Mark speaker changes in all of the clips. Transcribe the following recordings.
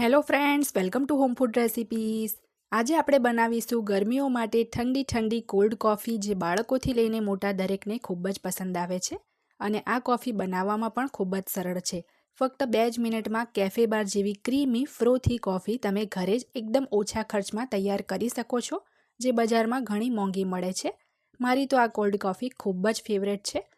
Speaker 1: Hello friends welcome to home food recipes આજે આપણે બનાવીશું ગરમીઓ માટે ઠંડી ઠંડી કોલ્ડ કોફી જે બાળકોથી લઈને મોટા દરેકને ખૂબ જ પસંદ આવે છે. અને આ કોફી બનાવવામાં પણ ખૂબ જ સરળ છે. ફક્ત બે જ મિનિટમાં કેફે બાર જેવી ક્રીમી ફ્રોથી કોફી તમે ઘરે જ એકદમ ઓછા ખર્ચમાં તૈયાર કરી શકો છો, જે બજારમાં ઘણી મોંઘી મળે છે. મારી તો આ કોલ્ડ કોફી ખૂબ જ ફેવરેટ છે.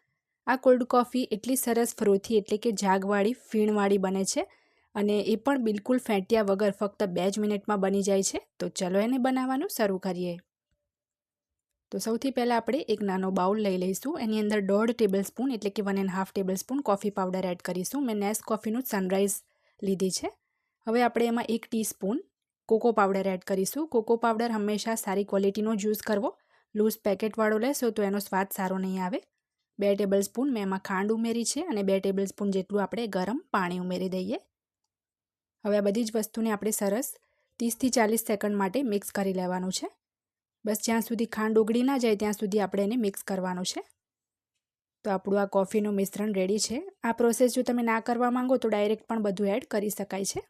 Speaker 1: આ કોલ્ડ કોફી એટલી સરસ ફ્રોથી એટલે કે જાગવાળી, ફીણવાળી બને છે. અને એ પણ બિલકુલ ફેંટ્યા વગર ફક્ત બે જ મિનિટમાં બની જાય છે. તો ચલો એને બનાવવાનું શરૂ કરીએ. તો સૌથી પહેલાં આપણે એક નાનો બાઉલ લઈ લઈશું. એની અંદર દોઢ ટેબલ સ્પૂન એટલે કે one and half tablespoon coffee powder add કરીશું. મેં નેસ કોફીનું સનરાઈઝ લીધી છે. હવે આપણે એમાં એક ટીસ્પૂન કોકો પાવડર એડ કરીશું. કોકો પાવડર હંમેશા સારી ક્વોલિટીનો યુઝ કરવો. લૂઝ પેકેટવાળો લેશો તો એનો સ્વાદ સારો નહીં આવે. બે ટેબલ સ્પૂન મેં એમાં ખાંડ ઉમેરી છે અને બે ટેબલ સ્પૂન જેટલું આપણે ગરમ પાણી ઉમેરી દઈએ. હવે આ બધી જ વસ્તુને આપણે સરસ ત્રીસથી ચાલીસ સેકન્ડ માટે મિક્સ કરી લેવાનું છે. બસ જ્યાં સુધી ખાંડ ઓગળી ના જાય ત્યાં સુધી આપણે એને મિક્સ કરવાનું છે. તો આપણું આ કોફીનું મિશ્રણ રેડી છે. આ પ્રોસેસ જો તમે ના કરવા માંગો તો ડાયરેક્ટ પણ બધું એડ કરી શકાય છે.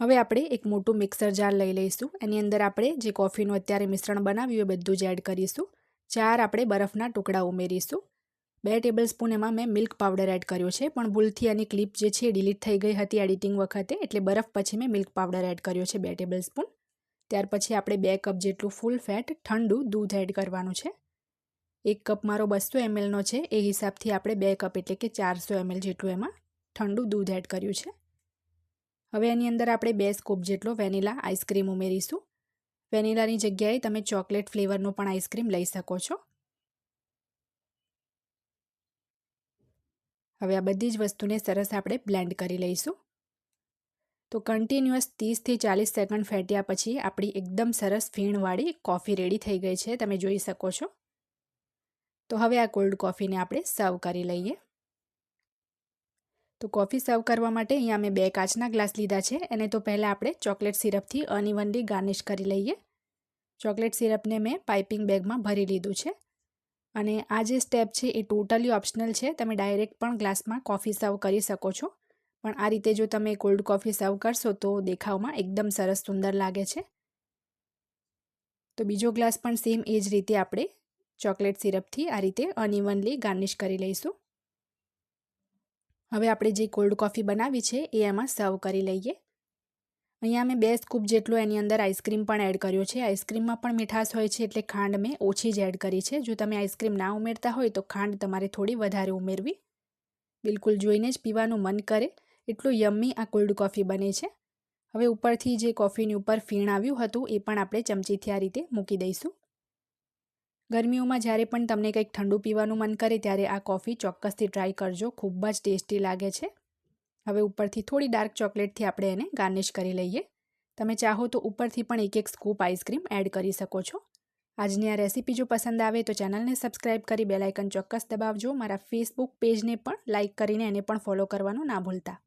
Speaker 1: હવે આપણે એક મોટું મિક્સર જાર લઈ લઈશું. એની અંદર આપણે જે કોફીનું અત્યારે મિશ્રણ બનાવ્યું એ બધું જ એડ કરીશું. ચાર આપણે બરફના ટુકડા ઉમેરીશું. બે ટેબલ સ્પૂન એમાં મેં મિલ્ક પાવડર એડ કર્યો છે, પણ ભૂલથી આની ક્લિપ જે છે ડિલીટ થઈ ગઈ હતી એડિટિંગ વખતે, એટલે બરફ પછી મેં મિલ્ક પાવડર એડ કર્યો છે બે ટેબલ સ્પૂન ત્યાર પછી આપણે બે કપ જેટલું ફૂલ ફેટ ઠંડુ દૂધ એડ કરવાનું છે. એક કપ મારો બસો એમએલનો છે, એ હિસાબથી આપણે બે કપ એટલે કે ચારસો એમએલ જેટલું એમાં ઠંડુ દૂધ એડ કર્યું છે. હવે એની અંદર આપણે બે સ્કોપ જેટલો વેનીલા આઈસ્ક્રીમ ઉમેરીશું. વેનીલાની જગ્યાએ તમે ચોકલેટ ફ્લેવરનો પણ આઈસ્ક્રીમ લઈ શકો છો. હવે આ બધી જ વસ્તુને સરસ આપણે બ્લેન્ડ કરી લઈશું. તો કન્ટિન્યુઅસ ત્રીસથી ચાલીસ સેકન્ડ ફેટ્યા પછી આપણી એકદમ સરસ ફીણવાળી કોફી રેડી થઈ ગઈ છે, તમે જોઈ શકો છો. તો હવે આ કોલ્ડ કોફીને આપણે સર્વ કરી લઈએ. તો કોફી સર્વ કરવા માટે અહીંયા મેં બે કાચના ગ્લાસ લીધા છે, એને તો પહેલાં આપણે ચોકલેટ સિરપથી અનઇવનલી ગાર્નિશ કરી લઈએ. ચોકલેટ સિરપને મેં પાઇપિંગ બેગમાં ભરી લીધું છે. અને આ જે સ્ટેપ છે એ ટોટલી ઓપ્શનલ છે. તમે ડાયરેક્ટ પણ ગ્લાસમાં કોફી સર્વ કરી શકો છો. પણ આ રીતે જો તમે કોલ્ડ કોફી સર્વ કરશો તો દેખાવમાં એકદમ સરસ સુંદર લાગે છે. તો બીજો ગ્લાસ પણ સેમ એ જ રીતે આપણે ચોકલેટ સિરપથી આ રીતે અનઇવનલી ગાર્નિશ કરી લઈશું. હવે આપણે જે કોલ્ડ કોફી બનાવી છે એ એમાં સર્વ કરી લઈએ. અહીંયા મેં બે સ્કૂપ જેટલો એની અંદર આઈસ્ક્રીમ પણ એડ કર્યો છે. આઈસ્ક્રીમમાં પણ મીઠાશ હોય છે એટલે ખાંડ મેં ઓછી જ એડ કરી છે. જો તમે આઈસ્ક્રીમ ના ઉમેરતા હોય તો ખાંડ તમારે થોડી વધારે ઉમેરવી. બિલકુલ જોઈને જ પીવાનું મન કરે. એટલું યમ્મી આ કોલ્ડ કોફી બને છે. હવે ઉપરથી જે કોફીની ઉપર ફીણ આવ્યું હતું એ પણ આપણે ચમચીથી આ રીતે મૂકી દઈશું. ગરમીઓમાં જ્યારે પણ તમને કંઈક ઠંડુ પીવાનું મન કરે ત્યારે આ કોફી ચોક્કસથી ટ્રાય કરજો. ખૂબ જ ટેસ્ટી લાગે છે. હવે ઉપરથી થોડી ડાર્ક ચોકલેટથી આપણે એને ગાર્નિશ કરી લઈએ. તમે ચાહો તો ઉપરથી પણ એક એક સ્કૂપ આઈસ્ક્રીમ એડ કરી શકો છો. આજની આ રેસીપી જો પસંદ આવે તો ચેનલને સબસ્ક્રાઈબ કરી બેલાઇકન ચોક્કસ દબાવજો. મારા ફેસબુક પેજને પણ લાઇક કરીને એને પણ ફોલો કરવાનું ના ભૂલતા.